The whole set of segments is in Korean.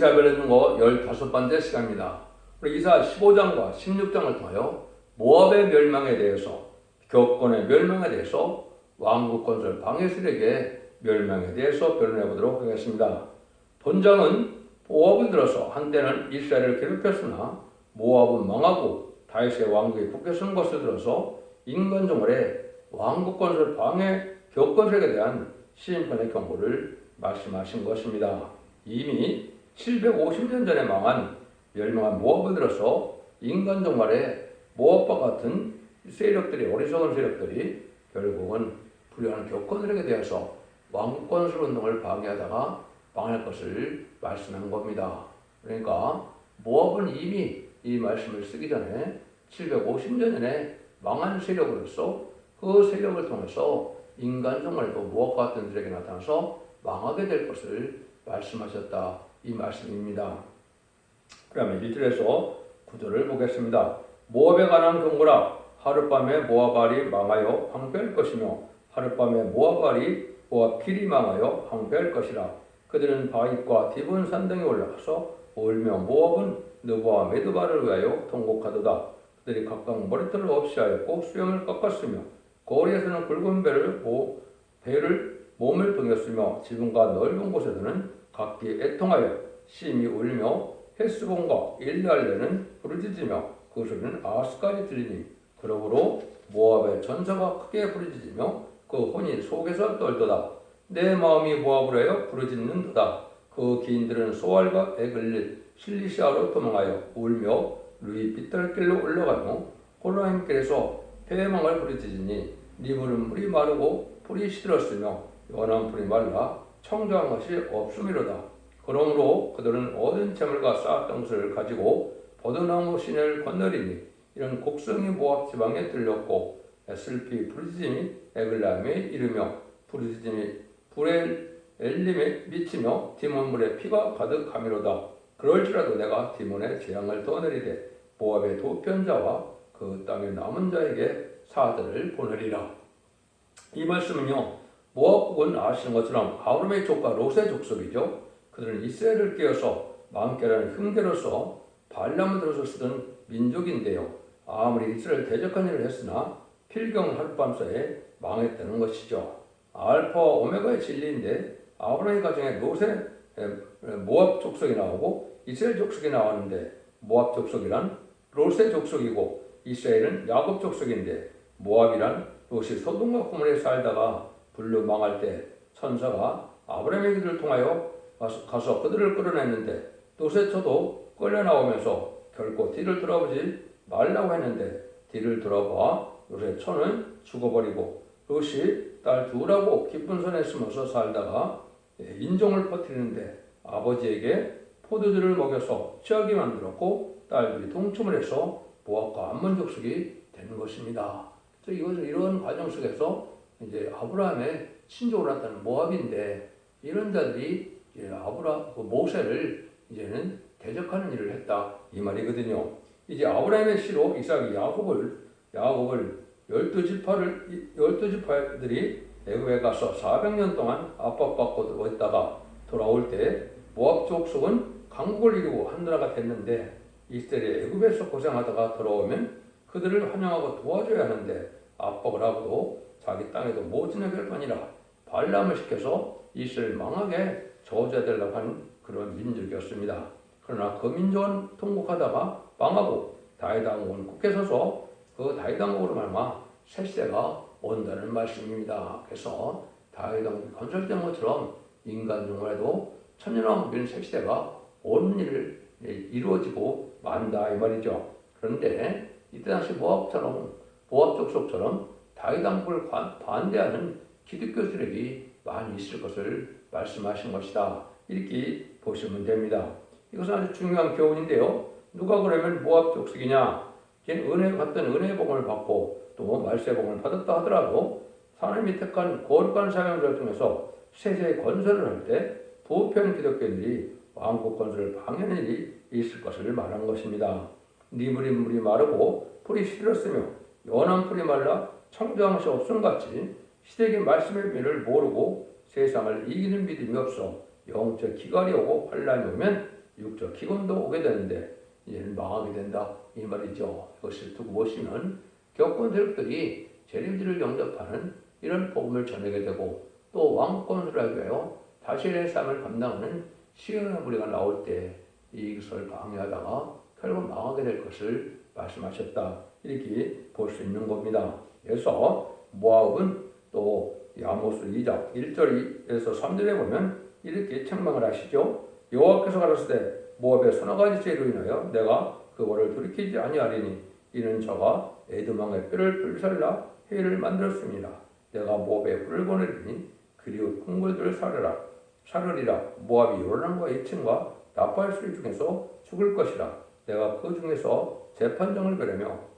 이사벨 증거 15번째 시간입니다. 우리 이사 15장과 16장을 통하여 모압의 멸망에 대해서 교권의 멸망에 대해서 왕국 건설 방해 세력의 멸망에 대해서 변론해 보도록 하겠습니다. 본장은 모압을 들어서 한때는 이스라엘을 괴롭혔으나 모압은 망하고 다윗의 왕국이 국회선 것을 들어서 인간 정월의 왕국 건설 방해 교권세력에 대한 시인권의 경고를 말씀하신 것입니다. 이미 750년 전에 망한 멸망한 모압을 들어서 인간 정말에 모압과 같은 세력들이 어리석은 세력들이 결국은 불려하는 교권들에게 대해서 왕권술 운동을 방해하다가 망할 것을 말씀한 겁니다. 그러니까 모압은 이미 이 말씀을 쓰기 전에 750년 전에 망한 세력으로서 그 세력을 통해서 인간 정말도 모압과 같은 들에게 나타나서 망하게 될 것을 말씀하셨다 이 말씀입니다. 그러면 1절에서 구절을 보겠습니다. 모압에 관한 경고라 하룻밤에 모압알이 망하여 황폐할 것이며 하룻밤에 모압알이 모압 길이 망하여 황폐할 것이라 그들은 바윗과 디본 산등에 올라가서 울며 모압은 느바와 메드바를 위하여 통곡하도다 그들이 각각 머리털을 없이 하였고 수염을 깎았으며 거리에서는 굵은 배를 모, 배를 몸을 등였으며 지붕과 넓은 곳에서는 각기 애통하여 심히 울며 헬스본과 일날레는 부르짖으며 그 소리는 아스까지 들리니 그러므로 모압의 전사가 크게 부르짖으며 그 혼이 속에서 떨도다. 내 마음이 모압을 하여 부르짖는도다. 그 기인들은 소알과 에글릿 실리시아로 도망하여 울며 루이 빗달길로 올라가며 호라임길에서 패망을 부르짖으니 니물은 물이 마르고 풀이 시들었으며 연한 풀이 말라 청정한 것이 없음이로다. 그러므로 그들은 얻은 재물과 쌓았던 것을 가지고 버드나무 시내를 건너리니 이런 곡성이 모압 지방에 들렸고 슬피 부르짖음이 에글라임에 이르며 부르짖음이 불의 엘림에 미치며 디몬물에 피가 가득하미로다. 그럴지라도 내가 디몬의 재앙을 떠내리되 모압의 도편자와 그 땅의 남은 자에게 사들을 보내리라. 이 말씀은요 모압국은 아시는 것처럼 아브라함의 족과 롯의 족속이죠 그들은 이스라엘을 깨어서 마음께라는 흉계로서 반람을 들어서 쓰던 민족인데요. 아무리 이스라엘 대적한 일을 했으나 필경 하룻밤 사이에 망했다는 것이죠. 알파와 오메가의 진리인데 아브라함의 가정에 롯의 모압 족속이 나오고 이스라엘 족속이 나왔는데 모압 족속이란 롯의 족속이고 이스라엘은 야곱 족속인데 모압이란 롯이 소돔과 고모에 살다가 불로 망할 때 천사가 아브라함의 길을 통하여 가서 그들을 끌어냈는데 도세처도 끌려 나오면서 결코 뒤를 돌아보지 말라고 했는데 뒤를 돌아봐 요새 처는 죽어버리고 롯이 딸 두라고 기쁜 손에 숨어서 살다가 인종을 퍼뜨리는데 아버지에게 포도주를 먹여서 취하게 만들었고 딸들이 동침을 해서 모압과 암몬 족속이 되는 것입니다. 이것은 이런 과정 속에서 이제 아브라함의 친족을 한다는 모압인데 이런 자들이 아브라 그 모세를 이제는 대적하는 일을 했다 이 말이거든요. 이제 아브라함의 시로 이삭이 야곱을 야곱을 열두 지파를 열두 지파들이 애굽에 가서 400년 동안 압박받고 있다가 돌아올 때 모압 족속은 강국을 이루고 한 나라가 됐는데 이스라엘이 애굽에서 고생하다가 돌아오면 그들을 환영하고 도와줘야 하는데 압박을 하고도 자기 땅에도 못 지내게 할 거니라 반람을 시켜서 이스라엘 망하게 저주해달라고 하는 그런 민족이었습니다. 그러나 그 민족은 통곡하다가 망하고 다이당국은 굳게 서서 그 다이당국으로 말마 새 세가 온다는 말씀입니다. 그래서 다이당국이 건설된 것처럼 인간 중에도 천년왕국인 새시대가 온 일을 이루어지고 만다 이 말이죠. 그런데 이때 당시 모압처럼 모압 족속처럼 다이당국을 반대하는 기독교 세력이 많이 있을 것을 말씀하신 것이다. 이렇게 보시면 됩니다. 이것은 아주 중요한 교훈인데요. 누가 그러면 모압 족속이냐? 걔는 은혜 같은 은혜 복음을 받고 또 말세 복음을 받았다 하더라도 하나님이 택한 거룩한 사명을 통해서 세세의 건설을 할 때 부편 기독교인들이 왕국 건설을 방해하는 일이 있을 것을 말한 것입니다. 니물이 물이 마르고 풀이 시들었으며 연한 풀이 말라 청정한 것이 없음 같이 시대의 말씀의 의미를 모르고 세상을 이기는 믿음이 없어 영적 기갈이 오고 환란이 오면 육적 기근도 오게 되는데 이제는 망하게 된다 이 말이죠. 이것을 두고 보시면 교권 세력들이 재림들을 영접하는 이런 복음을 전하게 되고 또 왕권을 위하여 다시의 삶을 감당하는 시연의 무리가 나올 때 이것을 방해하다가 결국 망하게 될 것을 말씀하셨다 이렇게 볼 수 있는 겁니다. 그래서 모압은 또 야모스 2장 1절에서 3절에 보면 이렇게 책망을 하시죠. 여호와께서 가라사대 모압의 서너 가지 죄로 인하여 내가 그거를 돌이키지 아니하리니 이는 저가 에드망의 뼈를 불살라 해를 만들었습니다. 내가 모압에 불을 보내리니 그리고 풍물들을 사르라 사르리라 모압이 요란과 예친과 나팔 소리 중에서 죽을 것이라 내가 그 중에서 재판정을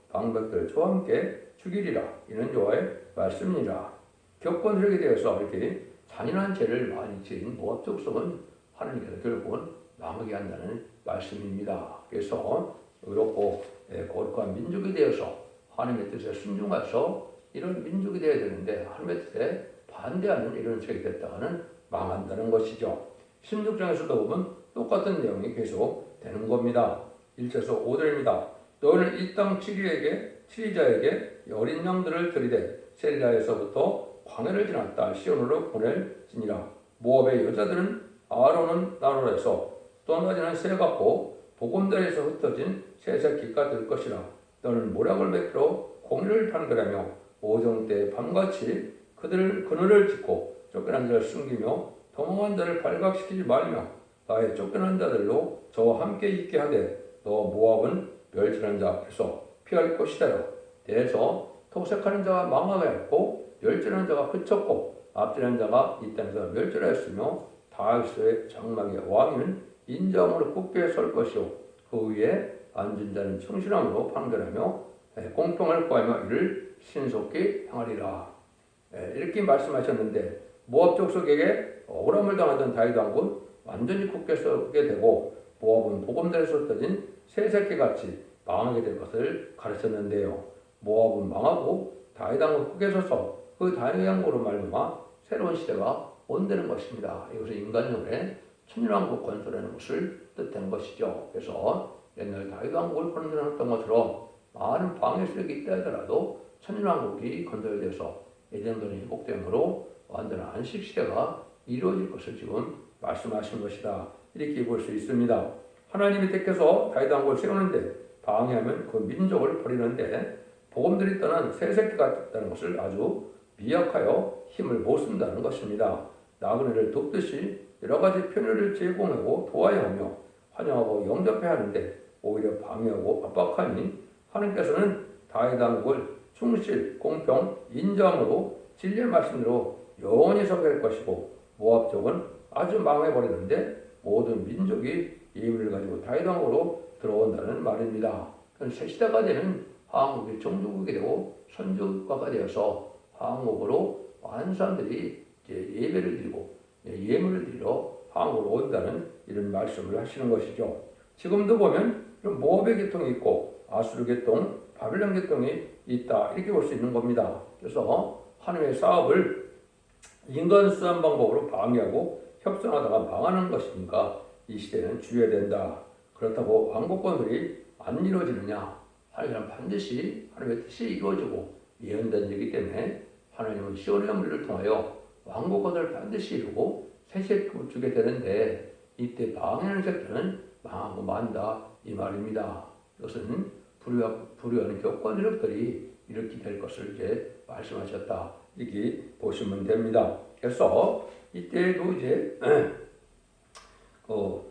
방백들을 저와 함께 죽이리라 이는 여호와의 말씀이니라 격권 세력에 대해서 이렇게 잔인한 죄를 많이 지은 모압 족속은 하나님께서 결국은 망하게 한다는 말씀입니다. 그래서 의롭고 예, 거룩한 민족에 대해서 하나님의 뜻에 순종해서 이런 민족이 되어야 되는데 하나님의 뜻에 반대하는 이런 세력이 됐다가는 망한다는 것이죠. 16장에서도 보면 똑같은 내용이 계속 되는 겁니다. 1절에서 5절입니다. 너희는 이 땅 치리에게 치리자에게 어린 양들을 들이대 세리라에서부터 광야를 지났다. 시온으로 보낼지니라. 모압의 여자들은 아론은 나로에서 떠나지는 새 같고 보금다리에서 흩어진 새 새끼가 될 것이라. 너는 모략을 베풀어 공의를 판결하며 오정 때 밤같이 그들을 그늘을 짓고 쫓겨난 자를 숨기며 도망한 자를 발각시키지 말며 나의 쫓겨난 자들로 저와 함께 있게 하되 너 모압은 멸절한 자 앞에서 피할 것이다라 대해서 토색하는 자가 망하게 했고 멸절한 자가 그쳤고 앞지는 자가 이 땅에서 멸절하였으며 다윗의 장막의 왕위는 인정으로 굳게 설 것이요. 그 위에 앉은 자는 청신함으로 판결하며 예, 공평을 구하며 이를 신속히 행하리라. 예, 이렇게 말씀하셨는데 모압 족속에게 억울함을 당하던 다윗 왕군 완전히 굳게 서게 되고 모압은 복음대에서 떠진 새새끼 같이 망하게 될 것을 가르쳤는데요. 모압은 망하고 다윗 왕은 굳게 서서 그 다윗 왕으로 말미암아 새로운 시대가 온다는 것입니다. 이것은 인간용의 천년왕국 건설하는 것을 뜻하는 것이죠. 그래서 옛날 다윗 왕국을 건설했던 것처럼 많은 방해 세력이 있다 하더라도 천년왕국이 건설돼서 예전도는 회복됨으로 완전한 안식 시대가 이루어질 것을 지금 말씀하신 것이다. 이렇게 볼 수 있습니다. 하나님이 택해서 다윗 왕국을 세우는데 방해하면 그 민족을 버리는데 복음들이 떠난 새 새끼가 됐다는 것을 아주 미약하여 힘을 못 쓴다는 것입니다. 나그네를 돕듯이 여러 가지 편의를 제공하고 도와야 하며 환영하고 영접해야 하는데 오히려 방해하고 압박하니 하나님께서는 다윗 왕국을 충실, 공평, 인정으로 진리의 말씀대로 영원히 할 것이고 모압 쪽은 아주 망해버리는데 모든 민족이 예물을 가지고 다윗 왕국으로 들어온다는 말입니다. 새 시대가 되는 한국이 종주국이 되고 선주국가가 되어서 한국으로 많은 사람들이 예배를 드리고 예물을 드리러 한국으로 온다는 이런 말씀을 하시는 것이죠. 지금도 보면 모압의 계통이 있고 아수르 계통, 바벨론 계통이 있다 이렇게 볼 수 있는 겁니다. 그래서 하나님의 사업을 인간 수단 방법으로 방해하고 협상하다가 망하는 것이니까 이 시대는 주의해야 된다. 그렇다고 왕국 건설이 안 이루어지느냐? 하나님은 반드시 하나님의 뜻이 이루어지고 예언된 일이기 때문에 하나님은 시온의 무리를 통하여 왕국 건설을 반드시 이루고 세세금을 주게 되는데 이때 방해하는 새끼는 망하고 만다 이 말입니다. 이것은 불의하, 불의하는 교권 세력들이 이렇게 될 것을 이제 말씀하셨다. 이렇게 보시면 됩니다. 그래서 이때도 이제 어,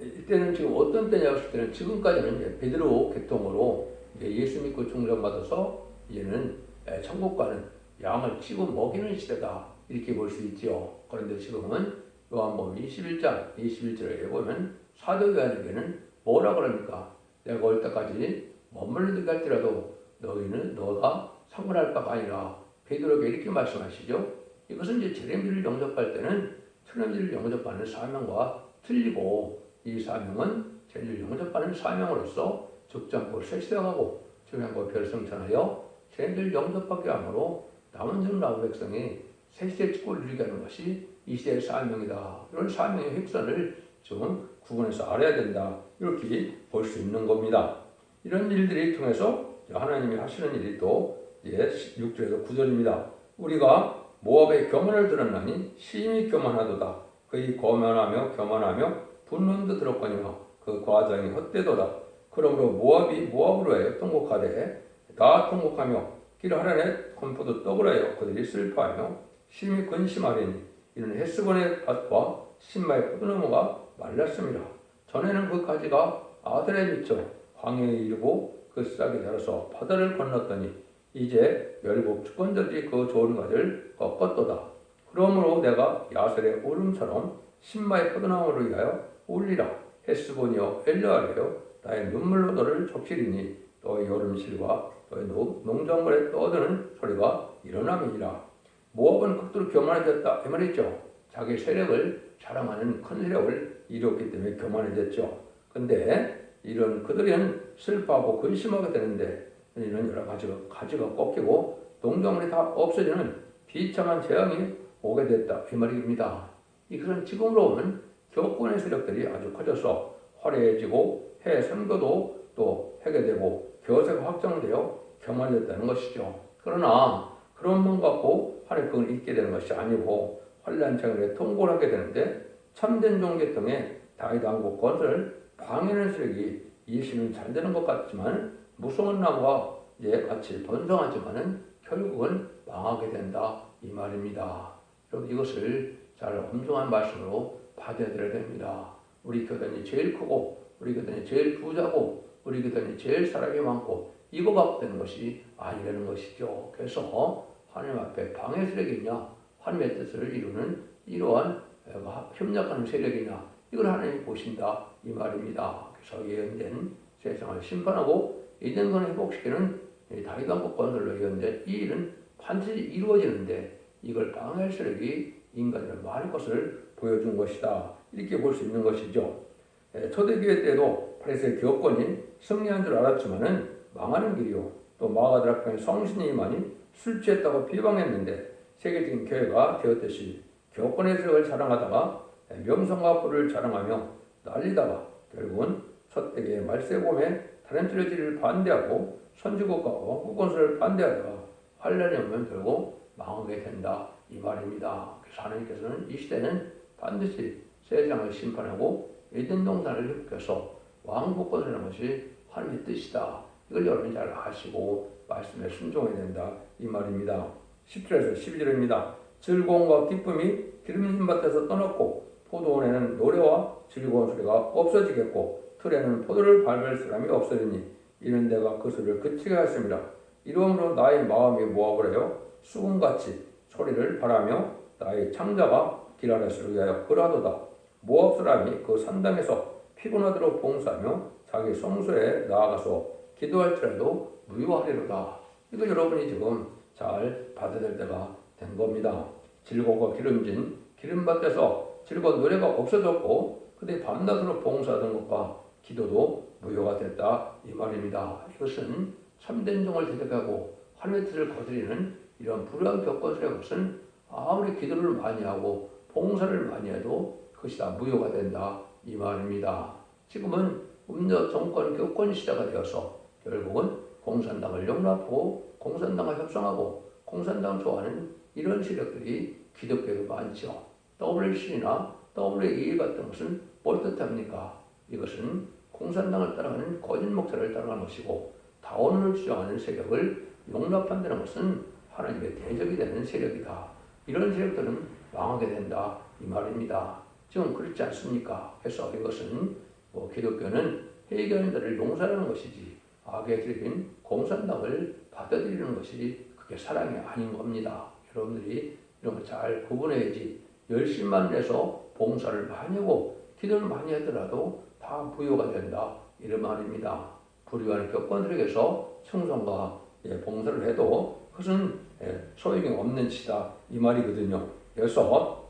이때는 지금 어떤 때냐고 했을 때는 지금까지는 이제 베드로 계통으로 이제 예수 믿고 충전받아서 이제는 에, 천국 가는 양을 치고 먹이는 시대다 이렇게 볼 수 있죠. 그런데 지금은 요한복음 21장 21절에 보면 사도 요한에게는 뭐라 그럽니까? 내가 올 때까지 머물러 갈지라도 너희는 너가 상관할 바가 아니라 베드로에게 이렇게 말씀하시죠. 이것은 이제 제렘지를 영접할 때는 천연지를 영접하는 사명과 틀리고 이 사명은 제를 영접하는 사명으로서 적장고 세시당하고 조명고 별성천하여 제를 영접하게 함으로 남은 중 나무 백성이 세시의 축구를 이루게 하는 것이 이 시대의 사명이다. 이런 사명의 획선을 좀 구분해서 알아야 된다. 이렇게 볼 수 있는 겁니다. 이런 일들이 통해서 하나님이 하시는 일이 또 예, 6절에서 9절입니다. 우리가 모압의 교만을 들었나니 심히 교만하도다. 그의 거만하며 교만하며 분론도 들었거니와 그 과정이 헛되도다. 그러므로 모압이 모압으로 하여 통곡하되 다 통곡하며 길 하란에 건포도 떡을 하여 그들이 슬퍼하며 심히 근심하리니 이는 헬스본의 밭과 신마의 포도나무가 말랐습니다. 전에는 그 가지가 아들의 미쳐 광야에 이르고 그 싹이 자라서 바다를 건넜더니 이제 열국 주권자들이 그 좋은 가지를 꺾었도다. 그러므로 내가 야셀의 오름처럼 신마의 포도나무를 위하여 울리라. 헬스본이여 엘르아레여 나의 눈물로 너를 적시리니 너의 여름실과 너의 노- 농작물에 떠드는 소리가 일어남이니라. 모압은 극도로 교만해졌다 이 말이죠. 자기 세력을 자랑하는 큰 세력을 이뤘기 때문에 교만해졌죠. 근데 이런 그들은 슬퍼하고 근심하게 되는데 이런 여러 가지가 가지가 꺾이고 농작물이 다 없어지는 비참한 재앙이 오게 됐다 이 말입니다. 이것은 지금으로는 교권의 세력들이 아주 커져서 화려해지고 해 선거도 또 하게 되고 교세가 확장되어 교만해졌다는 것이죠. 그러나 그런 만 갖고 그걸 잊게 되는 것이 아니고 환란창에 통고를 하게 되는데 참된 종계통에 다윗 왕국 것을 방해하는 세력이 이시는 잘 되는 것 같지만 무성한 나무와 예, 같이 번성하지만은 결국은 망하게 된다 이 말입니다. 여러분 이것을 잘 엄중한 말씀으로 받아들여야 됩니다. 우리 교단이 제일 크고 우리 교단이 제일 부자고 우리 교단이 제일 사랑이 많고 이거 갖고 되는 것이 아니라는 것이죠. 그래서 하나님 앞에 방해 세력이냐 하나님의 뜻을 이루는 이러한 어, 협력하는 세력이냐 이걸 하나님이 보신다 이 말입니다. 그래서 예언된 세상을 심판하고 이전권을 회복시키는 왕국 건설로 예언된 이 일은 반드시 이루어지는데 이걸 방해할 세력이 인간을 많은 것을 보여준 것이다 이렇게 볼 수 있는 것이죠. 예, 초대교회 때도 파리스의 교권이 승리한 줄 알았지만은 망하는 길이요 또 마가드락방의 성신이만이 술 취했다고 비방했는데 세계적인 교회가 되었듯이 교권의 세력을 자랑하다가 명성과 부를 자랑하며 난리다가 결국은 첫대기의 말세봄에 다른 트레지를 반대하고 선지국과 원국건설을 반대하다가 환란이 오면 결국 망하게 된다 이 말입니다. 그래서 하나님께서는 이 시대는 반드시 세상을 심판하고 에덴 동산을 회복해서 왕국 건설하는 것이 하나님의 뜻이다. 이걸 여러분이 잘 아시고 말씀에 순종해야 된다 이 말입니다. 10절에서 12절입니다. 즐거움과 기쁨이 기름진 밭에서 떠났고 포도원에는 노래와 즐거운 소리가 없어지겠고 틀에는 포도를 밟을 사람이 없으리니 이는 내가 그 소리를 그치게 하십니다. 이러므로 나의 마음이 모압을 해요 수금같이 소리를 바라며 나의 창자가 길 아래를 위하여 그라도다. 모압 사람이 그 산당에서 피곤하도록 봉사하며 자기 성소에 나아가서 기도할지라도 무효하리로다. 이거 여러분이 지금 잘 받아들일 때가 된 겁니다. 즐겁고 기름진 기름밭에서 즐거운 노래가 없어졌고 그때 밤낮으로 봉사하던 것과 기도도 무효가 됐다 이 말입니다. 이것은 참된 종을 대적하고 뜻을 거스리는 이런 불우한 격건설의 것은 아무리 기도를 많이 하고 봉사를 많이 해도 그것이 다 무효가 된다 이 말입니다. 지금은 음녀 정권 교권 시대가 되어서 결국은 공산당을 용납하고 공산당과 협상하고 공산당 좋아하는 이런 세력들이 기독교도 많죠. WC나 WA 같은 것은 뭘 뜻합니까? 이것은 공산당을 따라가는 거짓 목사를 따라가는 것이고 다원을 주장하는 세력을 용납한다는 것은 하나님의 대적이 되는 세력이다. 이런 세력들은 망하게 된다 이 말입니다. 지금 그렇지 않습니까? 해서 이것은 뭐 기독교는 해결자를 용서하는 것이지 악의 들인 공산당을 받아들이는 것이 그게 사랑이 아닌 겁니다. 여러분들이 이런 거 잘 구분해야지 열심만 내서 봉사를 많이 하고 기도를 많이 하더라도 다 부여가 된다 이런 말입니다. 불의한 격건들에게서 청성과 예, 봉사를 해도 그것은 예, 소용이 없는 치다 이 말이거든요. 그래서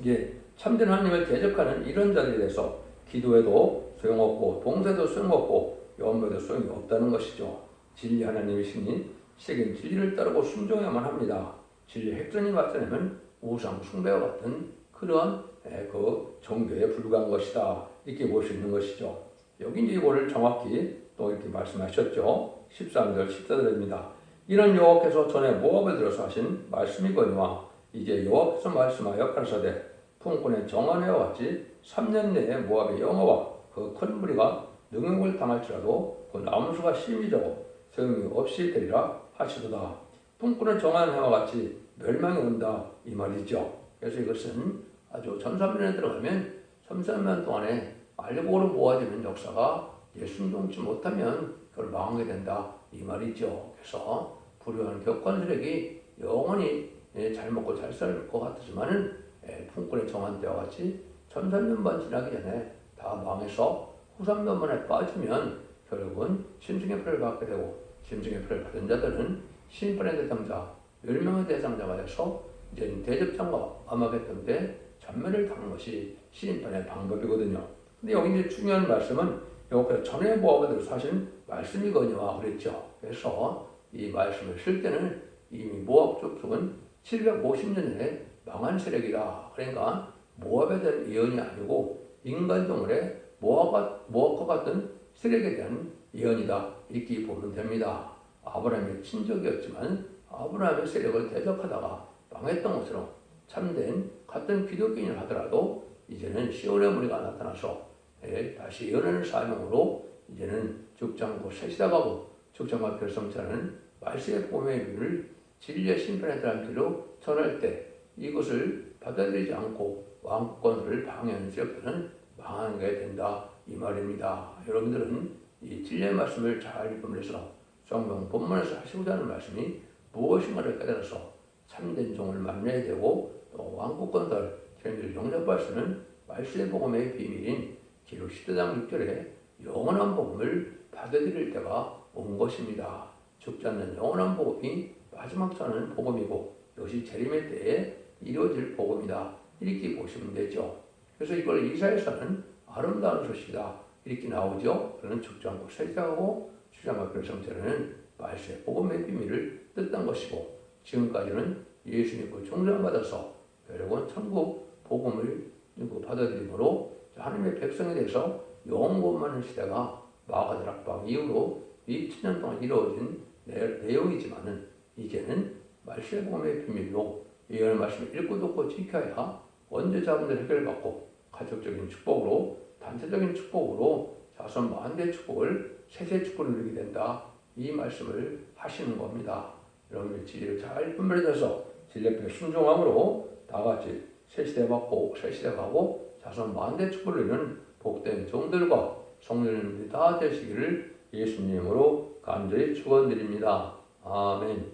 이게 참된 하나님을 대적하는 이런 자들에 대해서 기도해도 소용없고 봉사도 소용없고 연모도 소용이 없다는 것이죠. 진리 하나님이시니 세계는 진리를 따르고 순종해야만 합니다. 진리 핵전이 나타나면 우상 숭배와 같은 그런 에, 그 종교에 불과한 것이다 이렇게 볼수 있는 것이죠. 여기 이제 이거를 정확히 또 이렇게 말씀하셨죠. 13절 14절입니다. 이런 여호와께서 전에 모압에 들어서 하신 말씀이거니와 이제 여호와께서 말씀하여 가라사대 풍군의 정한해와 같이 3년 내에 모압의 영어와 그 큰 무리가 능욕을 당할지라도 그 나무수가 심히 적고 소용이 없이 되리라 하시도다. 풍군의 정한해와 같이 멸망이 온다 이 말이죠. 그래서 이것은 아주 전삼년에 들어가면 3, 3년 동안에 알고로 모아지는 역사가 이제 순종치 못하면 그걸 망하게 된다 이 말이죠. 그래서 불효한 격관들에게 영원히 예, 잘 먹고 잘 살 것 같지만은 예, 풍권의 정한 때와 같이 천삼년반 지나기 전에 다 망해서 후삼년반에 빠지면 결국은 심승의 표를 받게 되고 심승의 표를 받은 자들은 심판의 대상자, 멸망의 대상자가 돼서 이제 대접장과 아마겟돈데 전멸을 당한 것이 심판의 방법이거든요. 근데 여기 이제 중요한 말씀은 여기서 전에 모압에 사실 말씀이거니와 그랬죠. 그래서 이 말씀을 쓸 때는 이미 모압 족속은 750년 전에 망한 세력이다. 그러니까 모압에 대한 예언이 아니고 인간 동물의 모압과, 모압과 같은 세력에 대한 예언이다. 이렇게 보면 됩니다. 아브라함의 친족이었지만 아브라함의 세력을 대적하다가 망했던 것으로 참된 같은 기독교인을 하더라도 이제는 시온의 무리가 나타나서 예, 다시 예언하는 사명으로 이제는 죽장고 새시다가고 죽장과 결성자는 말세의 봄의 일을 진리의 심판에 대한 길로 전할 때 이것을 받아들이지 않고 왕권을 방해하는 망하게 된다 이 말입니다. 여러분들은 이 진리의 말씀을 잘 읽으면서 성경 본문에서 하시고자 하는 말씀이 무엇인가를 깨달아서 참된 종을 만나야 되고 또 왕국권들权위를 영접할 수 있는 말씀의 복음의 비밀인 기록 10장 6절에 영원한 복음을 받아들일 때가 온 것입니다. 죽지 않는 영원한 복음이 마지막 자는 복음이고 이것이 재림의 때에 이루어질 복음이다. 이렇게 보시면 되죠. 그래서 이걸 이사에서는 아름다운 소식이다. 이렇게 나오죠. 그는 죽지 않고 살자하고 주장과 결성자는 말세 복음의 비밀을 뜻한 것이고 지금까지는 예수 믿고 종장받아서 결국은 천국 복음을 받아들임으로 하나님의 백성에 대해서 영원만한 시대가 마가드락방 이후로 2000년 동안 이루어진 내용이지만은 이제는 말씀의 복음의 비밀로 예언의 말씀을 읽고 듣고 지켜야 원죄 자분들 해결받고 가족적인 축복으로 단체적인 축복으로 자손 만대 축복을 세세 축복을 누리게 된다. 이 말씀을 하시는 겁니다. 여러분들 진리를 잘 분별해서 진리 앞에 순종함으로 다 같이 새 시대 받고 새 시대 가고 자손 만대 축복을 누리는 복된 종들과 성도님들이 다 되시기를 예수님으로 간절히 축원드립니다. 아멘.